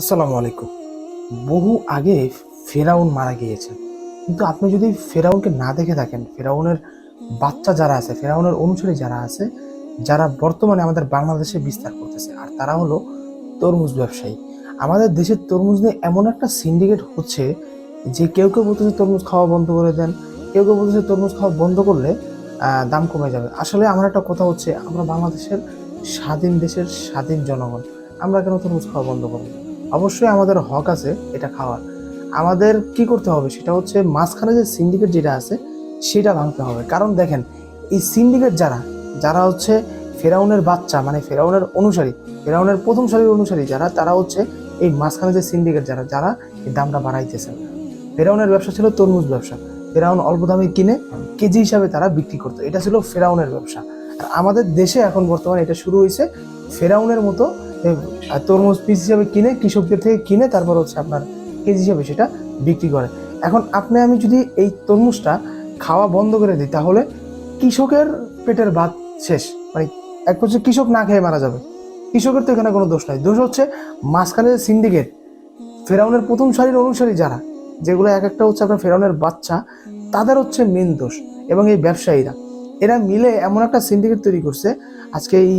আসসালামু আলাইকুম। বহু আগে ফেরাউন মারা গিয়েছে। কিন্তু আপনি যদি ফেরাউনকে না দেখে থাকেন, ফেরাউনের বাচ্চা যারা আছে, ফেরাউনের অনুসারী যারা আছে, যারা বর্তমানে আমাদের বাংলাদেশে বিস্তার করতেছে, আর তারা হলো তরমুজ ব্যবসায়ী। আমাদের দেশের তরমুজ নিয়ে এমন একটা সিন্ডিকেট হচ্ছে যে কেউ কেউ বলতেছে তরমুজ খাওয়া বন্ধ করে দেন, কেউ কেউ বলতেছে তরমুজ খাওয়া বন্ধ করলে দাম কমে যাবে। আসলে আমার একটা কথা হচ্ছে, আমরা বাংলাদেশের স্বাধীন দেশের স্বাধীন জনগণ, আমরা কেন তরমুজ খাওয়া বন্ধ করব? অবশ্যই আমাদের হক আছে এটা খাওয়ার। আমাদের কি করতে হবে সেটা হচ্ছে মাঝখানে যে সিন্ডিকেট যেটা আছে, সেটা ভাঙতে হবে। কারণ দেখেন, এই সিন্ডিকেট যারা যারা হচ্ছে ফেরাউনের বাচ্চা মানে ফেরাউনের অনুসারী, ফেরাউনের প্রথম সারির অনুসারী যারা, তারা হচ্ছে এই মাঝখানে যে সিন্ডিকেট যারা যারা এই দামটা বাড়াইতেছে। ফেরাউনের ব্যবসা ছিল তরমুজ ব্যবসা। ফেরাউন অল্প দামে কিনে কেজি হিসাবে তারা বিক্রি করতো। এটা ছিল ফেরাউনের ব্যবসা। আর আমাদের দেশে এখন বর্তমানে এটা শুরু হয়েছে ফেরাউনের মতো তরমুজ পিস হিসাবে কিনে কৃষকদের থেকে কিনে তারপর হচ্ছে আপনার কেজি হিসাবে সেটা বিক্রি করে। এখন আপনি, আমি যদি এই তরমুজটা খাওয়া বন্ধ করে দিই, তাহলে কৃষকের পেটের ভাত শেষ। মানে এক হচ্ছে কৃষক না খেয়ে মারা যাবে। কৃষকের তো এখানে কোনো দোষ নাই। দোষ হচ্ছে মাঝখানে সিন্ডিকেট ফেরাউনের প্রথম সারির অনুসারী যারা, যেগুলো এক একটা হচ্ছে আপনার ফেরাউনের বাচ্চা, তাদের হচ্ছে মেন দোষ এবং এই ব্যবসায়ীরা। এরা মিলে এমন একটা সিন্ডিকেট তৈরি করছে, আজকে এই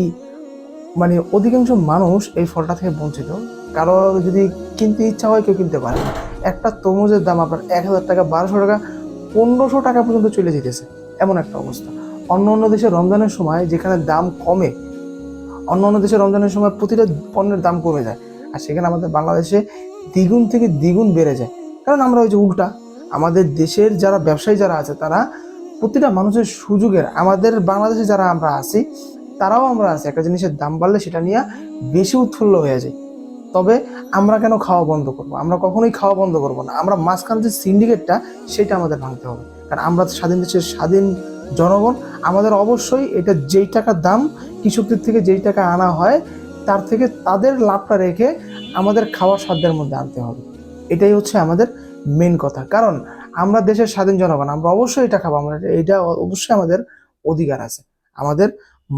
মানে অধিকাংশ মানুষ এই ফলটা থেকে বঞ্চিত। কারও যদি কিনতে ইচ্ছা হয়, কেউ কিনতে পারে একটা তরমুজের দাম আপনার এক হাজার টাকা, বারোশো টাকা, পনেরোশো টাকা পর্যন্ত চলে যেতেছে। এমন একটা অবস্থা। অন্য অন্য দেশে রমজানের সময় যেখানে দাম কমে, অন্য অন্য দেশে রমজানের সময় প্রতিটা পণ্যের দাম কমে যায়। আর সেখানে আমাদের বাংলাদেশে দ্বিগুণ থেকে দ্বিগুণ বেড়ে যায়। কারণ আমরা ওই যে উল্টা, আমাদের দেশের যারা ব্যবসায়ী যারা আছে, তারা প্রতিটা মানুষের সুযোগের, আমাদের বাংলাদেশে যারা আমরা আছি তারাও আমরা আছি। একটা জিনিসের দাম বাড়লে সেটা নিয়ে বেশি উৎফুল্ল হয়ে যায় তবে আমরা কেন খাওয়া বন্ধ করব? আমরা কখনোই খাওয়া বন্ধ করব না। আমরা মাঝখান যে সিন্ডিকেটটা সেটা আমাদের ভাঙতে হবে। কারণ আমরা স্বাধীন দেশের স্বাধীন জনগণ, আমাদের অবশ্যই এটা যেই টাকার দাম, কৃষকদের থেকে যেই টাকা আনা হয়, তার থেকে তাদের লাভটা রেখে আমাদের খাওয়ার সাধ্যের মধ্যে আনতে হবে। এটাই হচ্ছে আমাদের মেন কথা। কারণ আমরা দেশের স্বাধীন জনগণ, আমরা অবশ্যই এটা খাব। আমরা এটা অবশ্যই আমাদের অধিকার আছে। আমাদের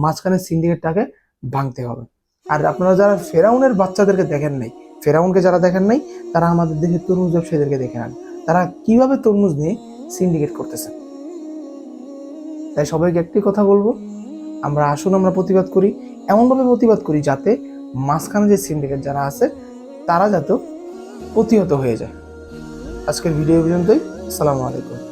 মাঝখানে সিন্ডিকেটটাকে ভাঙতে হবে। আর আপনারা যারা ফেরাউনের বাচ্চাদেরকে দেখেন নাই ফেরাউনকে যারা দেখেন নাই তারা আমাদের দেশের তরমুজ ব্যবসায়ীদেরকে দেখে নেন। তারা কীভাবে তরমুজ নিয়ে সিন্ডিকেট করতেছে তাই সবাইকে একটি কথা বলব আমরা আসুন আমরা প্রতিবাদ করি এমনভাবে প্রতিবাদ করি যাতে মাঝখানে যে সিন্ডিকেট যারা আছে তারা যাতে প্রতিহত হয়ে যায়। আজকের ভিডিও পর্যন্তই আসসালামু আলাইকুম।